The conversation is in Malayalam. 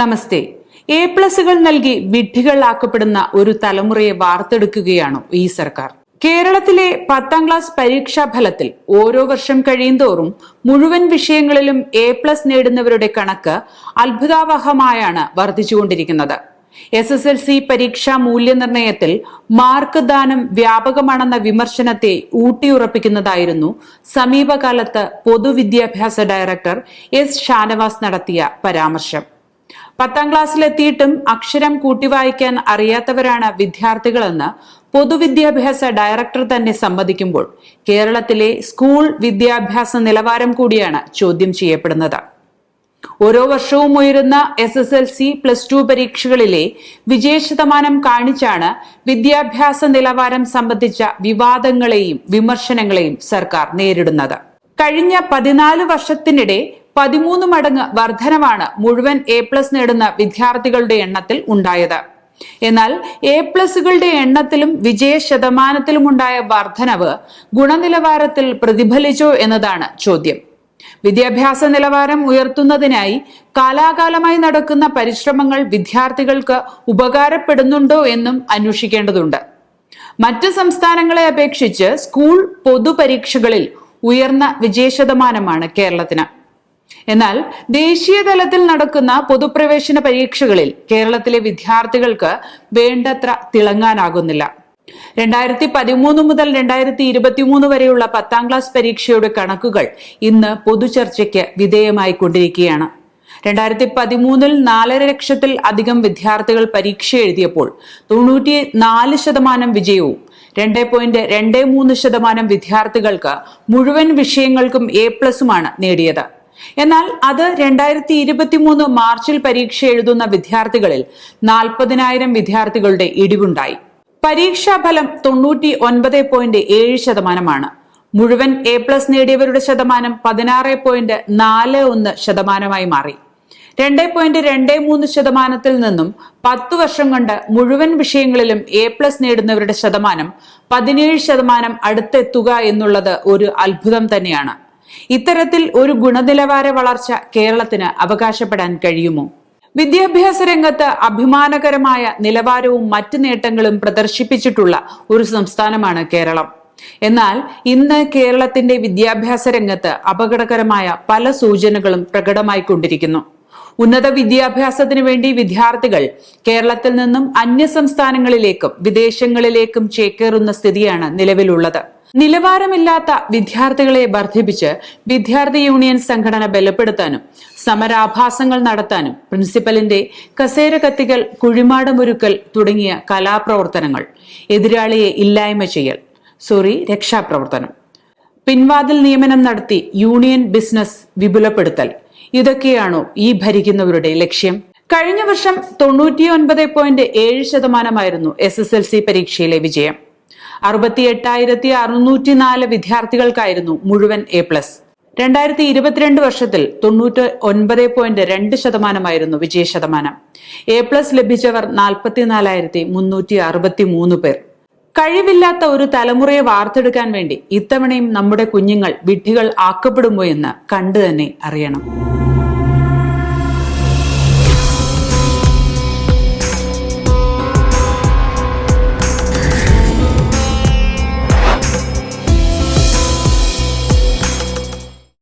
നമസ്തേ. എ പ്ലസുകൾ നൽകി വിഡ്ഢികളാക്കപ്പെടുന്ന ഒരു തലമുറയെ വാർത്തെടുക്കുകയാണോ ഈ സർക്കാർ. കേരളത്തിലെ പത്താം ക്ലാസ് പരീക്ഷാ ഫലത്തിൽ ഓരോ വർഷം കഴിയുന്തോറും മുഴുവൻ വിഷയങ്ങളിലും എ പ്ലസ് നേടുന്നവരുടെ കണക്ക് അത്ഭുതാവഹമായാണ് വർദ്ധിച്ചുകൊണ്ടിരിക്കുന്നത്. എസ് എസ് എൽ സി പരീക്ഷാ മൂല്യനിർണയത്തിൽ മാർക്ക് ദാനം വ്യാപകമാണെന്ന വിമർശനത്തെ ഊട്ടിയുറപ്പിക്കുന്നതായിരുന്നു സമീപകാലത്ത് പൊതുവിദ്യാഭ്യാസ ഡയറക്ടർ എസ് ഷാനവാസ് നടത്തിയ പരാമർശം. പത്താം ക്ലാസ്സിലെത്തിയിട്ടും അക്ഷരം കൂട്ടിവായിക്കാൻ അറിയാത്തവരാണ് വിദ്യാർത്ഥികളെന്ന് പൊതുവിദ്യാഭ്യാസ ഡയറക്ടർ തന്നെ സമ്മതിക്കുമ്പോൾ കേരളത്തിലെ സ്കൂൾ വിദ്യാഭ്യാസ നിലവാരം കൂടിയാണ് ചോദ്യം ചെയ്യപ്പെടുന്നത്. ഓരോ വർഷവും ഉയരുന്ന S S L C plus two പരീക്ഷകളിലെ വിജയശതമാനം കാണിച്ചാണ് വിദ്യാഭ്യാസ നിലവാരം സംബന്ധിച്ച വിവാദങ്ങളെയും വിമർശനങ്ങളെയും സർക്കാർ നേരിടുന്നത്. കഴിഞ്ഞ പതിനാല് വർഷത്തിനിടെ പതിമൂന്ന് മടങ്ങ് വർധനവാണ് മുഴുവൻ എ പ്ലസ് നേടുന്ന വിദ്യാർത്ഥികളുടെ എണ്ണത്തിൽ ഉണ്ടായത്. എന്നാൽ എ പ്ലസുകളുടെ എണ്ണത്തിലും വിജയ ശതമാനത്തിലും ഉണ്ടായ വർധനവ് ഗുണനിലവാരത്തിൽ പ്രതിഫലിച്ചോ എന്നതാണ് ചോദ്യം. വിദ്യാഭ്യാസ നിലവാരം ഉയർത്തുന്നതിനായി കാലാകാലമായി നടക്കുന്ന പരിശ്രമങ്ങൾ വിദ്യാർത്ഥികൾക്ക് ഉപകാരപ്പെടുന്നുണ്ടോ എന്നും അന്വേഷിക്കേണ്ടതുണ്ട്. മറ്റ് സംസ്ഥാനങ്ങളെ അപേക്ഷിച്ച് സ്കൂൾ പൊതുപരീക്ഷകളിൽ ഉയർന്ന വിജയശതമാനമാണ് കേരളത്തിന്. എന്നാൽ ദേശീയ തലത്തിൽ നടക്കുന്ന പൊതുപ്രവേശന പരീക്ഷകളിൽ കേരളത്തിലെ വിദ്യാർത്ഥികൾക്ക് വേണ്ടത്ര തിളങ്ങാനാകുന്നില്ല. രണ്ടായിരത്തി പതിമൂന്ന് മുതൽ രണ്ടായിരത്തി ഇരുപത്തിമൂന്ന് വരെയുള്ള പത്താം ക്ലാസ് പരീക്ഷയുടെ കണക്കുകൾ ഇന്ന് പൊതുചർച്ചയ്ക്ക് വിധേയമായി കൊണ്ടിരിക്കുകയാണ് രണ്ടായിരത്തി പതിമൂന്നിൽ നാലര ലക്ഷത്തിൽ അധികം വിദ്യാർത്ഥികൾ പരീക്ഷ എഴുതിയപ്പോൾ തൊണ്ണൂറ്റി നാല് ശതമാനം വിജയവും രണ്ട് പോയിന്റ് രണ്ട് മൂന്ന് ശതമാനം വിദ്യാർത്ഥികൾക്ക് മുഴുവൻ വിഷയങ്ങൾക്കും എ പ്ലസുമാണ് നേടിയത്. എന്നാൽ അത് രണ്ടായിരത്തി ഇരുപത്തിമൂന്ന് മാർച്ചിൽ പരീക്ഷ എഴുതുന്ന വിദ്യാർത്ഥികളിൽ നാൽപ്പതിനായിരം വിദ്യാർത്ഥികളുടെ ഇടിവുണ്ടായി. പരീക്ഷാഫലം തൊണ്ണൂറ്റി ഒൻപത് പോയിന്റ് ഏഴ് ശതമാനമാണ്. മുഴുവൻ എ പ്ലസ് നേടിയവരുടെ ശതമാനം പതിനാറ് പോയിന്റ് നാല് ഒന്ന് ശതമാനമായി മാറി. രണ്ട് പോയിന്റ് രണ്ട് മൂന്ന് ശതമാനത്തിൽ നിന്നും പത്തു വർഷം കൊണ്ട് മുഴുവൻ വിഷയങ്ങളിലും എ പ്ലസ് നേടുന്നവരുടെ ശതമാനം പതിനേഴ് ശതമാനം അടുത്തെത്തുക എന്നുള്ളത് ഒരു അത്ഭുതം തന്നെയാണ്. ഇത്തരത്തിൽ ഒരു ഗുണനിലവാര വളർച്ച കേരളത്തിന് അവകാശപ്പെടാൻ കഴിയുമോ? വിദ്യാഭ്യാസ രംഗത്ത് അഭിമാനകരമായ നിലവാരവും മറ്റ് നേട്ടങ്ങളും പ്രദർശിപ്പിച്ചിട്ടുള്ള ഒരു സംസ്ഥാനമാണ് കേരളം. എന്നാൽ ഇന്ന് കേരളത്തിന്റെ വിദ്യാഭ്യാസ രംഗത്ത് അപകടകരമായ പല സൂചനകളും പ്രകടമായിക്കൊണ്ടിരിക്കുന്നു. ഉന്നത വിദ്യാഭ്യാസത്തിന് വേണ്ടി വിദ്യാർത്ഥികൾ കേരളത്തിൽ നിന്നും അന്യ സംസ്ഥാനങ്ങളിലേക്കും വിദേശങ്ങളിലേക്കും ചേക്കേറുന്ന സ്ഥിതിയാണ് നിലവിലുള്ളത്. നിലവാരമില്ലാത്ത വിദ്യാർത്ഥികളെ വർദ്ധിപ്പിച്ച് വിദ്യാർത്ഥി യൂണിയൻ സംഘടന ബലപ്പെടുത്താനും സമരാഭാസങ്ങൾ നടത്താനും പ്രിൻസിപ്പലിന്റെ കസേര കത്തികൾ കുഴിമാടമൊരുക്കൽ തുടങ്ങിയ കലാപ്രവർത്തനങ്ങൾ എതിരാളിയെ ഇല്ലായ്മ ചെയ്യൽ സോറി രക്ഷാപ്രവർത്തനം പിൻവാതിൽ നിയമനം നടത്തി യൂണിയൻ ബിസിനസ് വിപുലപ്പെടുത്തൽ ഇതൊക്കെയാണോ ഈ ഭരിക്കുന്നവരുടെ ലക്ഷ്യം? കഴിഞ്ഞ വർഷം തൊണ്ണൂറ്റി ഒൻപത് പോയിന്റ് ഏഴ് ശതമാനമായിരുന്നു എസ് എസ് എൽ സി പരീക്ഷയിലെ വിജയം. അറുപത്തി എട്ടായിരത്തി അറുന്നൂറ്റി നാല് വിദ്യാർത്ഥികൾക്കായിരുന്നു മുഴുവൻ എ പ്ലസ് രണ്ടായിരത്തി ഇരുപത്തിരണ്ട് വർഷത്തിൽ തൊണ്ണൂറ്റി ഒൻപത് പോയിന്റ് രണ്ട് ശതമാനമായിരുന്നു വിജയ ശതമാനം. എ പ്ലസ് ലഭിച്ചവർ നാൽപ്പത്തിനാലായിരത്തി മുന്നൂറ്റി അറുപത്തി മൂന്ന് പേർ. കഴിവില്ലാത്ത ഒരു തലമുറയെ വാർത്തെടുക്കാൻ വേണ്ടി ഇത്തവണയും നമ്മുടെ കുഞ്ഞുങ്ങൾ വിഡ്ഢികൾ ആക്കപ്പെടുമോ എന്ന് കണ്ടു തന്നെ അറിയണം.